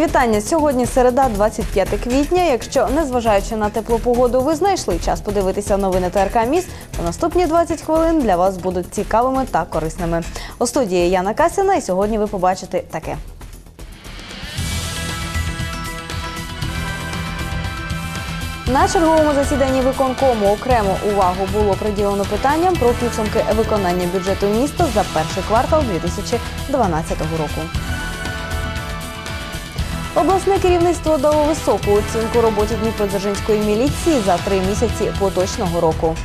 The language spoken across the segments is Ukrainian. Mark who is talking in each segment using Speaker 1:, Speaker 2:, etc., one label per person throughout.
Speaker 1: Вітання. Сьогодні середа, 25 квітня. Якщо, незважаючи на теплу погоду, ви знайшли час подивитися новини ТРК Міс, то наступні 20 хвилин для вас будуть цікавими та корисними. У студії Яна Касіна, і сьогодні ви побачите таке. На черговому засіданні виконкому окремо увагу було приділено питанням про підсумки виконання бюджету міста за перший квартал 2012 року. Обласне керівництво дало високу оцінку роботі Дніпродзержинської міліції за три місяці поточного року.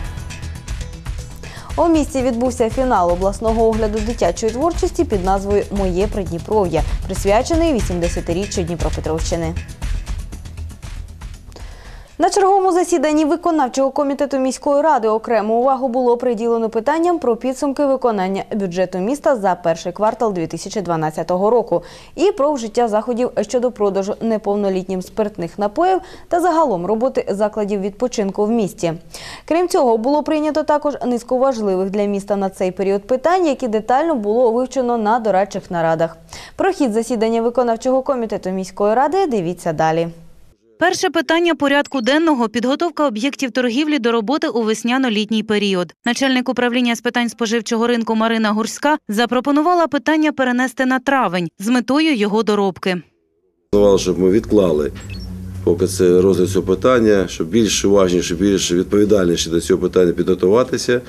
Speaker 1: У місті відбувся фінал обласного огляду дитячої творчості під назвою Моє Придніпров'я, присвячений 80-річчю Дніпропетровщини. На черговому засіданні виконавчого комітету міської ради окрему увагу було приділено питанням про підсумки виконання бюджету міста за перший квартал 2012 року і про вжиття заходів щодо продажу неповнолітнім спиртних напоїв та загалом роботи закладів відпочинку в місті. Крім цього, було прийнято також низку важливих для міста на цей період питань, які детально було вивчено на дорадчих нарадах. Про хід засідання виконавчого комітету міської ради дивіться далі.
Speaker 2: Перше питання порядку денного підготовка об'єктів торгівлі до роботи у весняно-літній період. Начальник управління з питань споживчого ринку Марина Гурська запропонувала питання перенести на травень з метою його доробки.
Speaker 3: Щоб ми відклали поки це розгляд цього питання, щоб більш уважніше, більш відповідальніше до цього питання підготуватися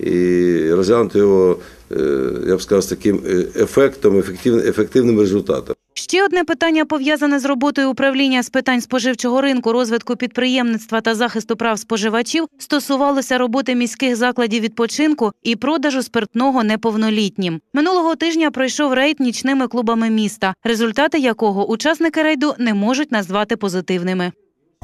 Speaker 3: і розглянути його, е, я б сказав, з таким е, ефектом, ефективним результатом.
Speaker 2: Ще одне питання пов'язане з роботою управління з питань споживчого ринку, розвитку підприємництва та захисту прав споживачів стосувалося роботи міських закладів відпочинку і продажу спиртного неповнолітнім. Минулого тижня пройшов рейд нічними клубами міста, результати якого учасники рейду не можуть назвати позитивними.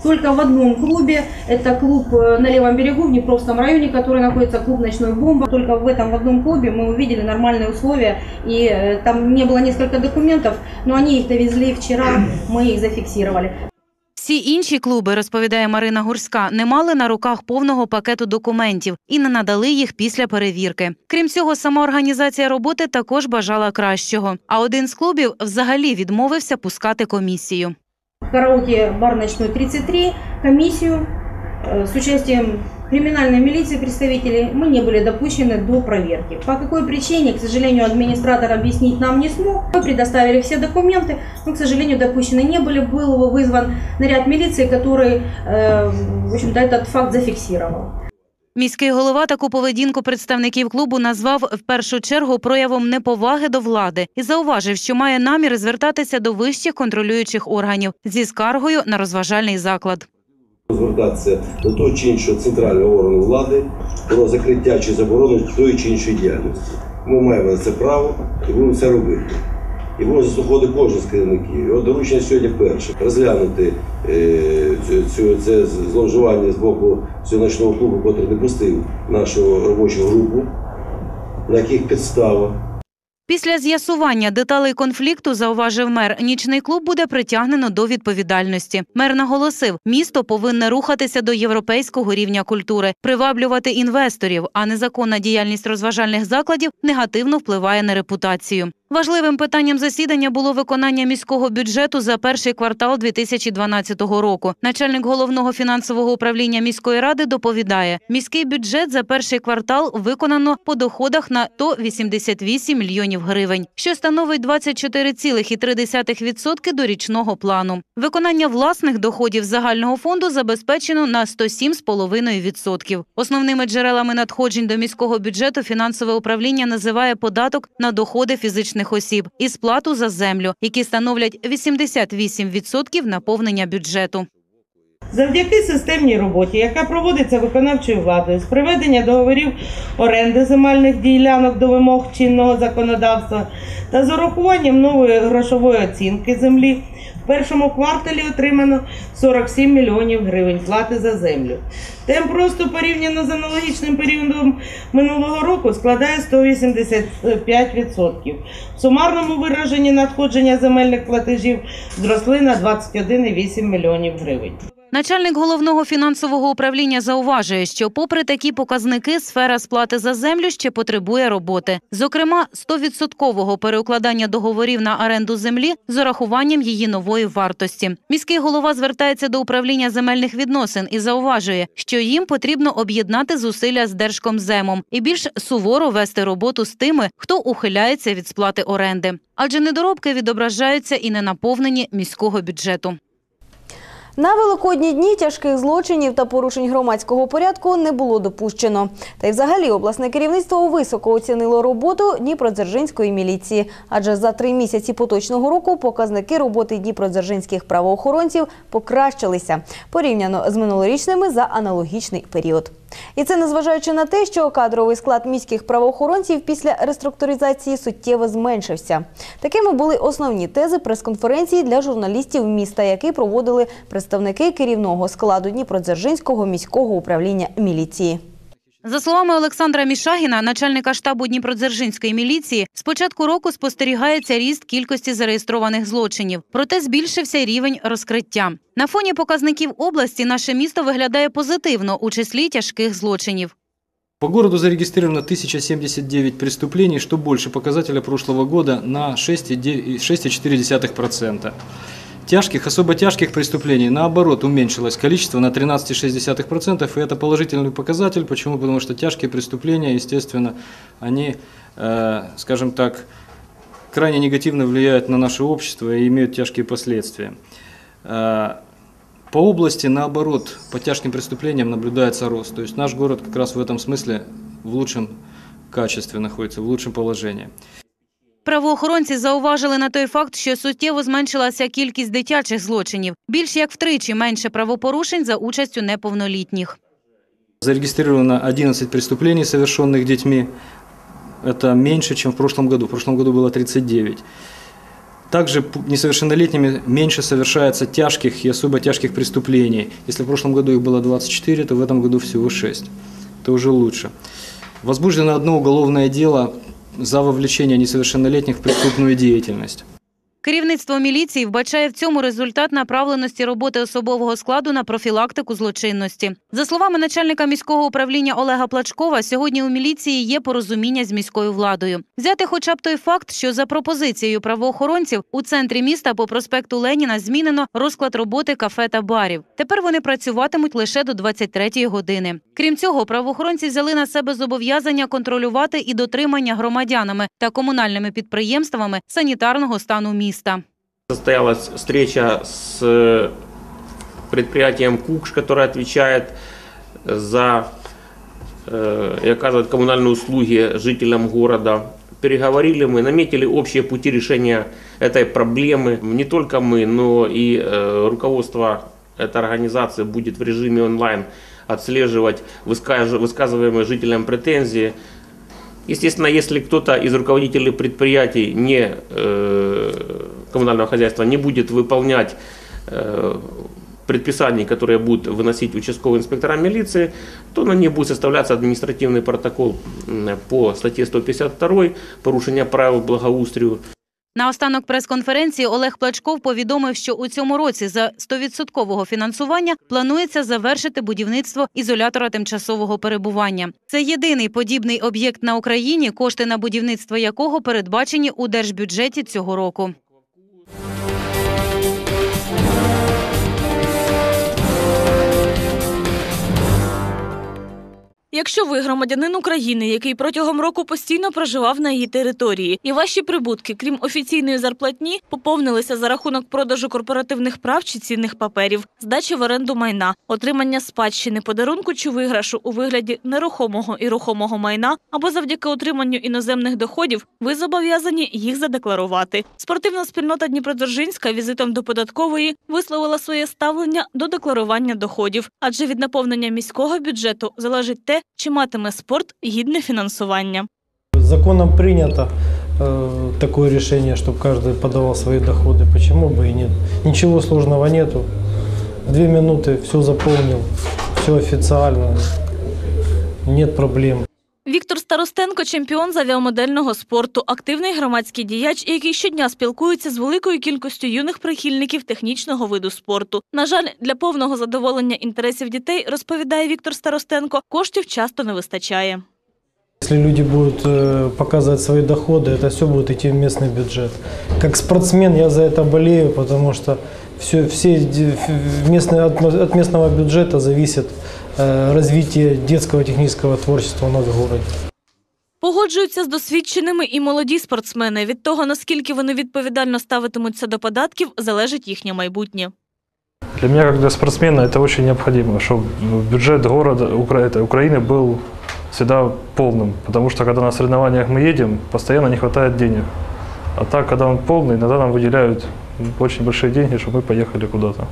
Speaker 4: Только в одном клубе, это клуб э, на левом берегу в Днепровском районе, который находится клуб «Ночной бомба». Только в этом в одном клубе мы увидели нормальные условия, и э, там не было несколько документов, но они их довезли вчера, мы их зафиксировали.
Speaker 2: Всі інші клуби, розповідає Марина Гурська, не мали на руках повного пакету документів і не надали їх після перевірки. Крім цього, сама організація роботи також бажала кращого. А один з клубів взагалі відмовився пускати комісію.
Speaker 4: Караоке-бар «Ночной 33», комиссию э, с участием криминальной милиции представителей мы не были допущены до проверки. По какой причине, к сожалению, администратор объяснить нам не смог. Мы предоставили все документы, но, к сожалению, допущены не были. Был вызван наряд милиции, который, э, в общем-то, этот факт зафиксировал.
Speaker 2: Міський голова таку поведінку представників клубу назвав в першу чергу проявом неповаги до влади і зауважив, що має намір звертатися до вищих контролюючих органів зі скаргою на розважальний заклад.
Speaker 3: Звертатися до того чи іншого центрального органу влади про закриття чи заборону тої чи іншої діяльності. Ми маємо на це право і будемо це робити. І будемо заслухати кожен з керівників. Його доручення сьогодні перше розглянути е, цю, це зловживання з боку цього ночного клубу, який не пустив нашу робочу групу, на яких підставах.
Speaker 2: Після з'ясування деталей конфлікту, зауважив мер, нічний клуб буде притягнено до відповідальності. Мер наголосив, місто повинне рухатися до європейського рівня культури, приваблювати інвесторів, а незаконна діяльність розважальних закладів негативно впливає на репутацію. Важливим питанням засідання було виконання міського бюджету за перший квартал 2012 року. Начальник головного фінансового управління міської ради доповідає, міський бюджет за перший квартал виконано по доходах на 188 мільйонів гривень, що становить 24,3% до річного плану. Виконання власних доходів загального фонду забезпечено на 107,5%. Основними джерелами надходжень до міського бюджету фінансове управління називає податок на доходи фізичних осіб і сплату за землю, які становлять 88% наповнення бюджету.
Speaker 5: Завдяки системній роботі, яка проводиться виконавчою владою з приведення договорів оренди земельних ділянок до вимог чинного законодавства та з урахуванням нової грошової оцінки землі, в першому кварталі отримано 47 мільйонів гривень плати за землю. Темп росту порівняно з аналогічним періодом минулого року складає 185%. В сумарному вираженні надходження земельних платежів зросли на 21,8 мільйонів гривень.
Speaker 2: Начальник головного фінансового управління зауважує, що попри такі показники, сфера сплати за землю ще потребує роботи. Зокрема, 100% переукладання договорів на оренду землі з урахуванням її нової вартості. Міський голова звертається до управління земельних відносин і зауважує, що їм потрібно об'єднати зусилля з Держкомземом і більш суворо вести роботу з тими, хто ухиляється від сплати оренди. Адже недоробки відображаються і на наповненні міського бюджету.
Speaker 1: На великодні дні тяжких злочинів та порушень громадського порядку не було допущено. Та й взагалі обласне керівництво високо оцінило роботу Дніпродзержинської міліції, адже за три місяці поточного року показники роботи дніпродзержинських правоохоронців покращилися порівняно з минулорічними за аналогічний період. І це незважаючи на те, що кадровий склад міських правоохоронців після реструктуризації суттєво зменшився. Такими були основні тези прес-конференції для журналістів міста, які проводили представники керівного складу Дніпродзержинського міського управління міліції.
Speaker 2: За словами Олександра Мішагіна, начальника штабу Дніпродзержинської міліції, з початку року спостерігається ріст кількості зареєстрованих злочинів, проте збільшився рівень розкриття. На фоні показників області наше місто виглядає позитивно у числі тяжких злочинів.
Speaker 6: По городу зарегистрировано 1079 преступлений, что больше показателя прошлого года на 6,9 6,4%. Тяжких, особо тяжких преступлений, наоборот, уменьшилось количество на 13,6%, и это положительный показатель. Почему? Потому что тяжкие преступления, естественно, они, э, скажем так, крайне негативно влияют на наше общество и имеют тяжкие последствия. Э, По области, наоборот, по тяжким преступлениям наблюдается рост. То есть наш город как раз в этом смысле в лучшем качестве находится, в лучшем положении.
Speaker 2: Правоохоронці зауважили на той факт, що суттєво зменшилася кількість дитячих злочинів. Більш як втричі менше правопорушень за участю неповнолітніх.
Speaker 6: Зарегистрировано 11 преступлений, совершенных детьми. Это меньше, чем в прошлом году. В прошлом году было 39. Также п- несовершеннолетними меньше совершается тяжких и особо тяжких преступлений. Если в прошлом году их было 24, то в этом году всего 6. Это уже лучше. Возбуждено одно уголовное дело за вовлечение несовершеннолетних в преступную деятельность.
Speaker 2: Керівництво міліції вбачає в цьому результат направленості роботи особового складу на профілактику злочинності. За словами начальника міського управління Олега Плачкова, сьогодні у міліції є порозуміння з міською владою. Взяти хоча б той факт, що за пропозицією правоохоронців у центрі міста по проспекту Леніна змінено розклад роботи кафе та барів. Тепер вони працюватимуть лише до 23-ї години. Крім цього, правоохоронці взяли на себе зобов'язання контролювати і дотримання громадянами та комунальними підприємствами санітарного стану міста.
Speaker 7: Состоялась встреча с э, предприятием Кукш, которое отвечает за э, и оказывает коммунальные услуги жителям города. Переговорили мы, наметили общие пути решения этой проблемы. Не только мы, но и э, руководство этой организации будет в режиме онлайн отслеживать высказываемые жителям претензии. Естественно, если кто-то из руководителей предприятий не, э, коммунального хозяйства не будет выполнять э, предписаний, которые будут выносить участковые инспектора милиции, то на них будет составляться административный протокол по статье 152 «Порушение правил благоустрою».
Speaker 2: На останок прес-конференції Олег Плачков повідомив, що у цьому році за 100% фінансування планується завершити будівництво ізолятора тимчасового перебування. Це єдиний подібний об'єкт на Україні, кошти на будівництво якого передбачені у держбюджеті цього року.
Speaker 8: Якщо ви громадянин України, який протягом року постійно проживав на її території, і ваші прибутки, крім офіційної зарплатні, поповнилися за рахунок продажу корпоративних прав чи цінних паперів, здачі в оренду майна, отримання спадщини, подарунку чи виграшу у вигляді нерухомого і рухомого майна або завдяки отриманню іноземних доходів, ви зобов'язані їх задекларувати. Спортивна спільнота Дніпродзержинська візитом до податкової висловила своє ставлення до декларування доходів, адже від наповнення міського бюджету залежить те, чи матиме спорт гідне фінансування.
Speaker 9: Законом принято э, такое решение, чтобы каждый подавал свои доходы. Почему бы и нет? Ничего сложного нету. Две минуты, все заполнил, все официально, нет проблем.
Speaker 8: Віктор Ставлюк Старостенко чемпіон з авіамодельного спорту, активний громадський діяч, який щодня спілкується з великою кількістю юних прихильників технічного виду спорту. На жаль, для повного задоволення інтересів дітей, розповідає Віктор Старостенко, коштів часто не вистачає.
Speaker 9: Если люди будут э, показывать свои доходы, это все будет идти в местный бюджет. Как спортсмен я за это болею, потому что все, все ди- ф- местные, от, от местного бюджета зависит э, развитие детского технического творчества у нас в городе.
Speaker 8: Погоджуються з досвідченими і молоді спортсмени. Від того, наскільки вони відповідально ставитимуться до податків, залежить їхнє майбутнє.
Speaker 10: Для меня, как для спортсмена, это очень необходимо, чтобы бюджет города Укра- это, Украины был всегда полным. Потому что, когда на соревнованиях мы едем, постоянно не хватает денег. А так, когда он полный, иногда нам выделяют очень большие деньги, чтобы мы поехали куда-то.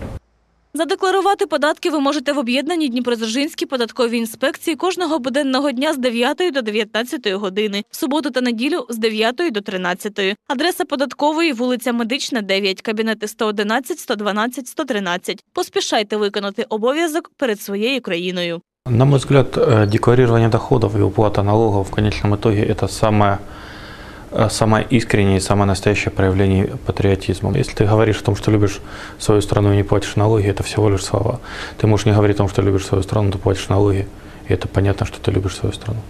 Speaker 8: Задекларувати податки ви можете в об'єднаній Дніпродзержинській податковій інспекції кожного буденного дня з 9 до 19 години, в суботу та неділю з 9 до 13. Адреса податкової вулиця Медична, 9, кабінети 111, 112, 113. Поспішайте виконати обов'язок перед своєю країною.
Speaker 11: На мой взгляд, э, декларирование доходов и уплата налогов в конечном итоге это самое, э, самое искреннее и самое настоящее проявление патриотизма. Если ты говоришь о том, что любишь свою страну и не платишь налоги, это всего лишь слова. Ты можешь не говорить о том, что любишь свою страну, но платишь налоги, и это понятно, что ты любишь свою страну.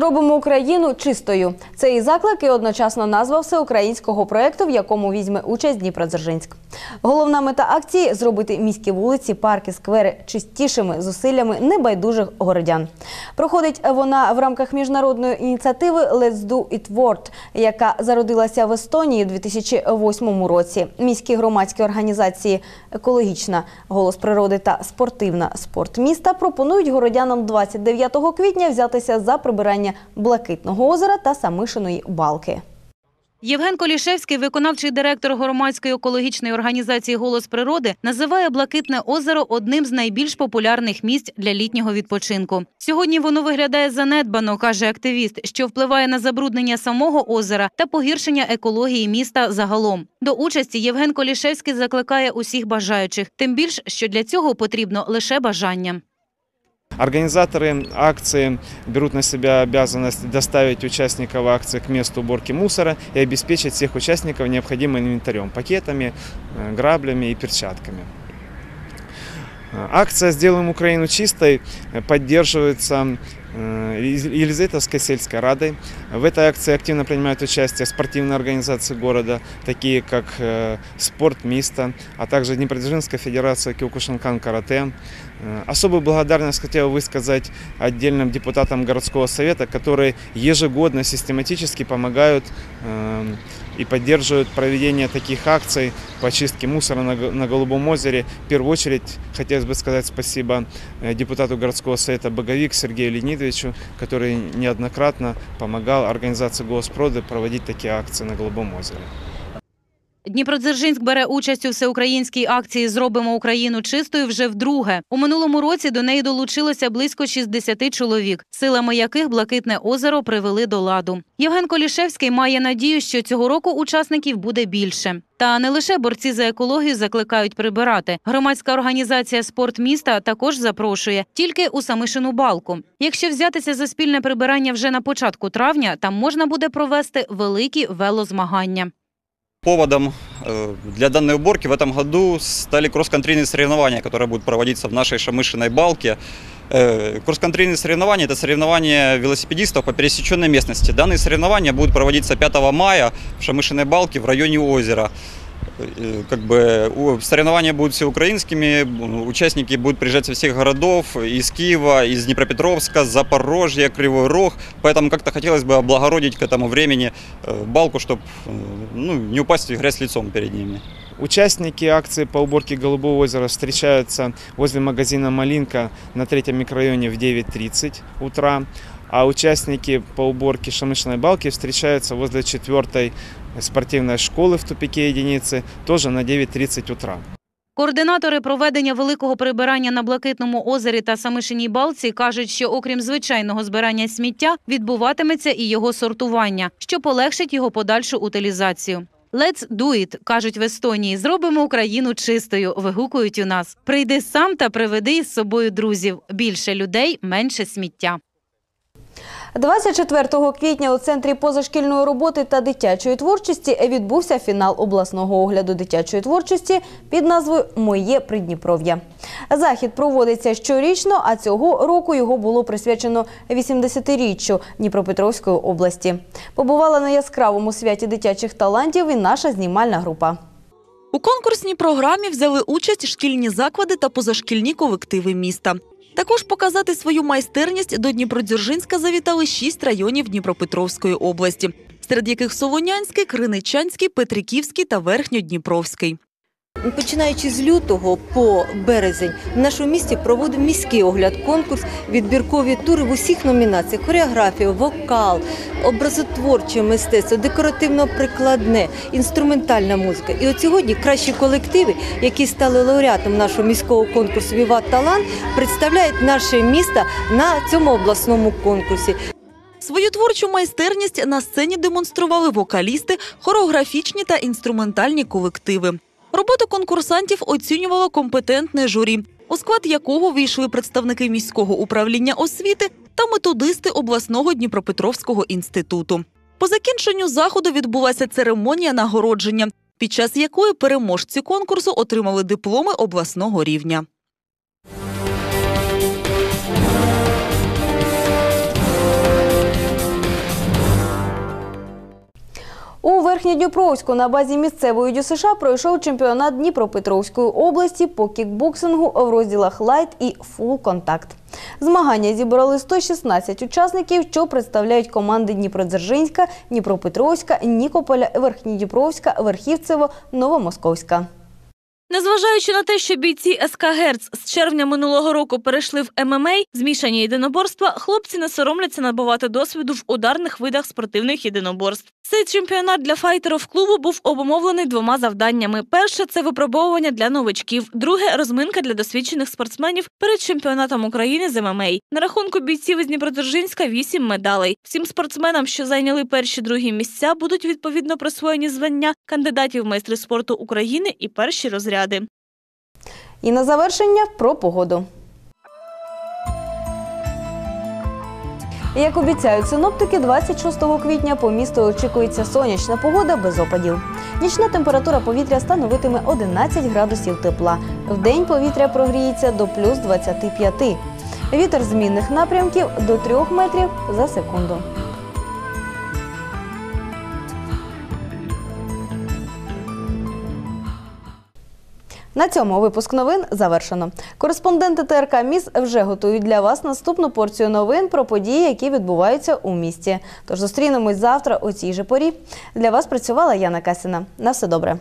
Speaker 1: Зробимо Україну чистою. Це і заклик, і одночасно назва всеукраїнського проєкту, в якому візьме участь Дніпродзержинськ. Головна мета акції зробити міські вулиці, парки, сквери чистішими зусиллями небайдужих городян. Проходить вона в рамках міжнародної ініціативи Let's Do It World, яка зародилася в Естонії у 2008 році. Міські громадські організації Екологічна голос природи та спортивна спорт міста пропонують городянам 29 квітня взятися за прибирання блакитного озера та Самишиної балки.
Speaker 2: Євген Колішевський, виконавчий директор громадської екологічної організації Голос природи, називає Блакитне озеро одним з найбільш популярних місць для літнього відпочинку. Сьогодні воно виглядає занедбано, каже активіст, що впливає на забруднення самого озера та погіршення екології міста загалом. До участі Євген Колішевський закликає усіх бажаючих, тим більш, що для цього потрібно лише бажання.
Speaker 12: Организаторы акции берут на себя обязанность доставить участников акции к месту уборки мусора и обеспечить всех участников необходимым инвентарем, пакетами, э, граблями и перчатками. Э, Акция «Сделаем Украину чистой» поддерживается э, Ез- Елизаветовской сельской радой. В этой акции активно принимают участие спортивные организации города, такие как э, «Спорт Миста», а также Днепродзержинская федерация Киокушинкан карате. Э, Особую благодарность хотел высказать отдельным депутатам городского совета, которые ежегодно систематически помогают э, и поддерживают проведение таких акций по очистке мусора на, Г- на Голубом озере. В первую очередь хотелось бы сказать спасибо э, депутату городского совета Боговик Сергею Леонидовичу, который неоднократно помогал организации Госпроды проводить такие акции на Голубом озере.
Speaker 2: Дніпродзержинськ бере участь у всеукраїнській акції Зробимо Україну чистою вже вдруге. У минулому році до неї долучилося близько 60 чоловік, силами яких блакитне озеро привели до ладу. Євген Колішевський має надію, що цього року учасників буде більше. Та не лише борці за екологію закликають прибирати. Громадська організація Спорт міста також запрошує тільки у Самишину балку. Якщо взятися за спільне прибирання вже на початку травня, там можна буде провести великі велозмагання.
Speaker 13: Поводом э, для данной уборки в этом году стали кросс-контрийные соревнования, которые будут проводиться в нашей Шамышиной балке. Э, Кросс-контрийные соревнования – это соревнования велосипедистов по пересеченной местности. Данные соревнования будут проводиться 5 мая в Шамышиной балке в районе озера. Э, Как бы у- соревнования будут всеукраинскими, б- участники будут приезжать со всех городов, из Киева, из Днепропетровска, Запорожья, Кривой Рог. Поэтому как-то хотелось бы облагородить к этому времени э, балку, чтобы ну, не упасть в грязь лицом перед ними.
Speaker 12: Участники акции по уборке Голубого озера встречаются возле магазина «Малинка» на третьем микрорайоне в 9.30 утра, а участники по уборке Шамышиной балки встречаются возле четвертой спортивной школы в тупике единицы тоже на 9.30 утра.
Speaker 2: Координатори проведення великого прибирання на Блакитному озері та Самишиній балці кажуть, що окрім звичайного збирання сміття, відбуватиметься і його сортування, що полегшить його подальшу утилізацію. «Let's do it», кажуть в Естонії. Зробимо Україну чистою. Вигукують у нас. Прийди сам та приведи із собою друзів. Більше людей, менше сміття.
Speaker 1: 24 квітня у центрі позашкільної роботи та дитячої творчості відбувся фінал обласного огляду дитячої творчості під назвою Моє Придніпров'я. Захід проводиться щорічно, а цього року його було присвячено 80-річчю Дніпропетровської області. Побувала на яскравому святі дитячих талантів і наша знімальна група.
Speaker 14: У конкурсній програмі взяли участь шкільні заклади та позашкільні колективи міста. Також показати свою майстерність до Дніпродзержинська завітали шість районів Дніпропетровської області, серед яких Солонянський, Криничанський, Петриківський та Верхньодніпровський.
Speaker 15: Починаючи з лютого по березень в нашому місті проводимо міський огляд, конкурс, відбіркові тури в усіх номінаціях: хореографія, вокал, образотворче мистецтво, декоративно-прикладне, інструментальна музика. І от сьогодні кращі колективи, які стали лауреатом нашого міського конкурсу Віват Талант, представляють наше місто на цьому обласному конкурсі.
Speaker 14: Свою творчу майстерність на сцені демонстрували вокалісти, хореографічні та інструментальні колективи. Роботу конкурсантів оцінювало компетентне журі, у склад якого війшли представники міського управління освіти та методисти обласного Дніпропетровського інституту. По закінченню заходу відбулася церемонія нагородження, під час якої переможці конкурсу отримали дипломи обласного рівня.
Speaker 1: У Верхньодніпровську на базі місцевої ДЮСШ пройшов чемпіонат Дніпропетровської області по кікбоксингу в розділах лайт і фул контакт. Змагання зібрали 116 учасників, що представляють команди Дніпродзержинська, Дніпропетровська, Нікополя, Верхньодніпровська, Верхівцево, Новомосковська.
Speaker 8: Незважаючи на те, що бійці СК Герц з червня минулого року перейшли в ММА, змішані єдиноборства, хлопці не соромляться набувати досвіду в ударних видах спортивних єдиноборств. Цей чемпіонат для файтерів клубу був обумовлений двома завданнями: перше це випробовування для новачків, друге розминка для досвідчених спортсменів перед чемпіонатом України з ММА. На рахунку бійців із Дніпродзержинська вісім медалей. Всім спортсменам, що зайняли перші другі місця, будуть відповідно присвоєні звання кандидатів майстри спорту України і перші розряди.
Speaker 1: І на завершення про погоду. Як обіцяють синоптики, 26 квітня по місту очікується сонячна погода без опадів. Нічна температура повітря становитиме 11 градусів тепла. Вдень повітря прогріється до плюс 25. Вітер змінних напрямків до 3 метрів за секунду. На цьому випуск новин завершено. Кореспонденти ТРК Міс вже готують для вас наступну порцію новин про події, які відбуваються у місті. Тож зустрінемось завтра у цій же порі. Для вас працювала Яна Касіна. На все добре.